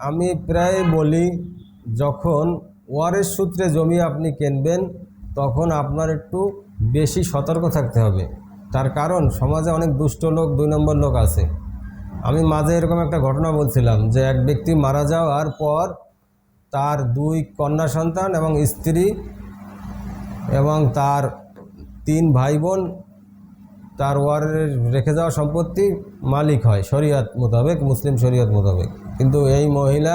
আমি প্রায় বলি, যখন ওয়ারেস সূত্রে জমি আপনি কিনবেন, তখন আপনার একটু বেশি সতর্ক থাকতে হবে। তার কারণ, সমাজে অনেক দুষ্ট লোক, দুই নম্বর লোক আছে। আমি মাঝে এরকম একটা ঘটনা বলছিলাম যে, এক ব্যক্তি মারা যাওয়ার পর তার দুই কন্যা সন্তান এবং স্ত্রী এবং তার তিন ভাই বোন তার ওয়ারের রেখে যাওয়া সম্পত্তি মালিক হয়, শরীয়ত মোতাবেক, মুসলিম শরীয়ত মোতাবেক। কিন্তু এই মহিলা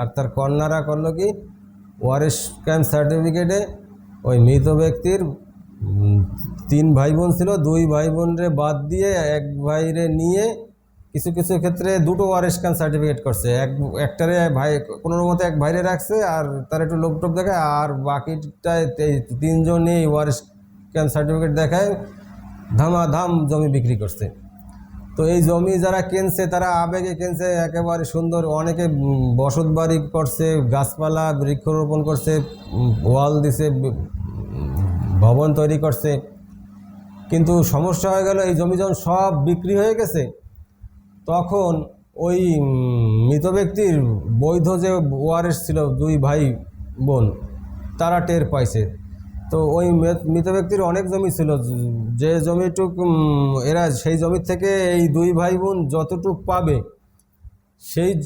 আর তার কন্যারা করল কি? ওয়ারেস ক্যাম্প সার্টিফিকেটে ওই মৃত ব্যক্তির তিন ভাই বোন ছিল, দুই ভাই বোনরে বাদ দিয়ে এক ভাইরে নিয়ে কিছু কিছু ক্ষেত্রে দুটো ওয়ারেস ক্যাম্প সার্টিফিকেট করছে। এক, একটারে ভাই কোনো মতে এক ভাইরে রাখছে আর তার একটু লোকটোপ দেখায়, আর বাকিটায় তিনজনই ওয়ারেস ক্যাম্প সার্টিফিকেট দেখায়। ধামাধাম জমি বিক্রি করছে। তো এই জমি যারা কিনছে, তারা আবেগে কিনছে, একেবারে সুন্দর। অনেকে বসত বাড়ি করছে, গাছপালা বৃক্ষরোপণ করছে, ওয়াল দিছে ভবন তৈরি করছে। কিন্তু সমস্যা হয়ে গেল, এই জমি যখন সব বিক্রি হয়ে গেছে। তখন ওই মৃত ব্যক্তির বৈধ যে ওয়ারেস ছিল, দুই ভাই বোন, তারা টের পাইছে। তো ওই মৃত ব্যক্তির অনেক জমি ছিল। যে- জমিটুক এরা সেই জমি থেকে এই দুই ভাই বোন যতটুক পাবে, সেই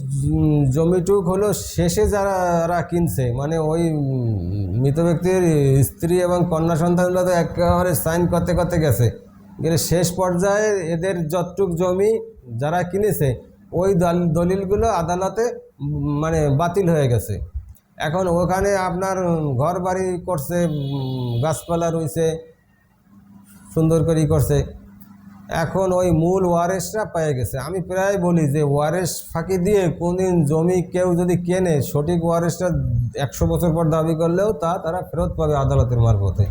জমিটুক হলো শেষে যারা কিনছে। মানে ওই মৃত ব্যক্তির স্ত্রী এবং কন্যা সন্তানরা তো একেবারে সাইন করতে করতে গেছে। গেলে শেষ পর্যায়ে এদের যতটুক জমি যারা কিনেছে, ওই দল- দলিলগুলো আদালতে মানে বাতিল হয়ে গেছে। এখন ওখানে আপনার ঘর বাড়ি করছে গাছপালা রয়েছে, সুন্দর করেই করছে। এখন ওই মূল ওয়ারেসটা পেয়ে গেছে। আমি প্রায় বলি যে ওয়ারেস ফাঁকি দিয়ে কোনদিন জমি কেউ যদি কেনে, সঠিক ওয়ারেসটা একশো বছর পর দাবি করলেও তা তারা ফেরত পাবে আদালতের মারফতে।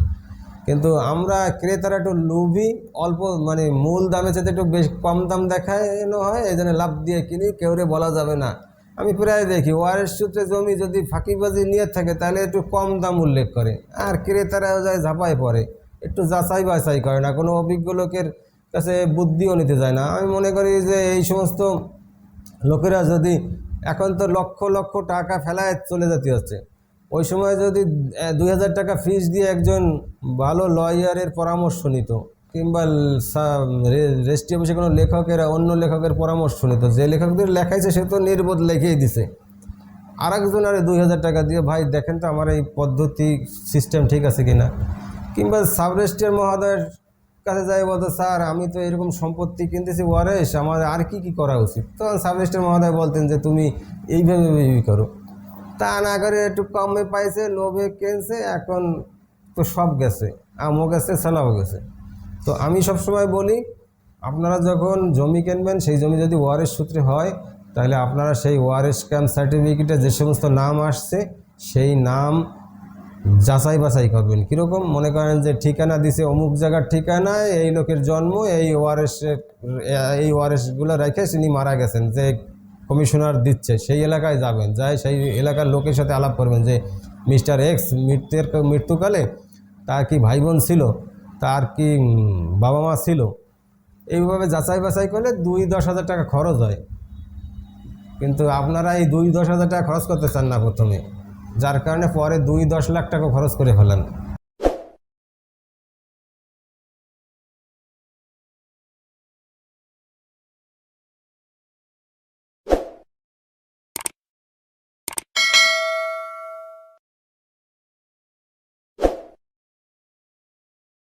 কিন্তু আমরা ক্রেতারা একটু লোভী, অল্প মানে মূল দামে চাইতে একটু বেশ কম দাম দেখানো হয় এই জন্য লাভ দিয়ে কিনি কেউরে বলা যাবে না। আমি প্রায় দেখি ওয়ারেস সূত্রে জমি যদি ফাঁকিবাজি নিয়ে থাকে, তাহলে একটু কম দাম উল্লেখ করে। আর ক্রেতারাও যায় ঝাঁপায় পড়ে। একটু যাচাই বাছাই করে না, কোনো অভিজ্ঞ লোকের কাছে বুদ্ধিও নিতে যায় না। আমি মনে করি যে এই সমস্ত লোকেরা যদি এখন তো লক্ষ লক্ষ টাকা ফেলায় চলে যেতে হচ্ছে। ওই সময় যদি দুই হাজার টাকা ফিস দিয়ে একজন ভালো লয়ারের পরামর্শ নিত কিংবা রেজিস্ট্রি অফিসে কোনো লেখকেরা, অন্য লেখকের পরামর্শ নিত। যে লেখকদের লেখাইছে, সে তো নির্বোধ লিখেই দিছে। আর একজন আরে দুই হাজার টাকা দিয়ে, ভাই, দেখেন তো আমার এই পদ্ধতি, সিস্টেম ঠিক আছে কি না কিংবা সাব রেজিস্ট্রার মহোদয়ের কাছে যাই বলতো, স্যার, আমি তো এরকম সম্পত্তি কিনতেছি, ওয়ারেস, আমার আর কি কি করা উচিত? তখন সাব রেজিস্ট্রার মহোদয় বলতেন যে, তুমি এইভাবে এইভাবে করো। তা না করে একটু কমে পাইছে, লোভে কিনছে, এখন তো সব গেছে, আমও গেছে সেলাও গেছে। তো আমি সবসময় বলি, আপনারা যখন জমি কিনবেন, সেই জমি যদি ওয়ারেস সূত্রে হয়, তাহলে আপনারা সেই ওয়ারেস ক্যাম্প সার্টিফিকেটে যে সমস্ত নাম আসছে, সেই নাম যাচাই বাছাই করবেন। কীরকম? মনে করেন যে ঠিকানা দিছে অমুক জায়গার ঠিকানায় এই লোকের জন্ম, এই ওয়ারেসের এই ওয়ারেসগুলো রেখে তিনি মারা গেছেন, যে কমিশনার দিচ্ছে, সেই এলাকায় যাবেন যাই সেই এলাকার লোকের সাথে আলাপ করবেন যে, মিস্টার এক্স, মৃত্যুর, মৃত্যুকালে তার কি ভাই বোন ছিল? তার কি বাবা মা ছিল। এইভাবে যাচাই বাছাই করলে দুই দশ হাজার টাকা খরচ হয়। কিন্তু আপনারা এই দুই দশ হাজার টাকা খরচ করতে চান না প্রথমে। যার কারণে পরে দুই দশ লাখ টাকা খরচ করে ফেলেন।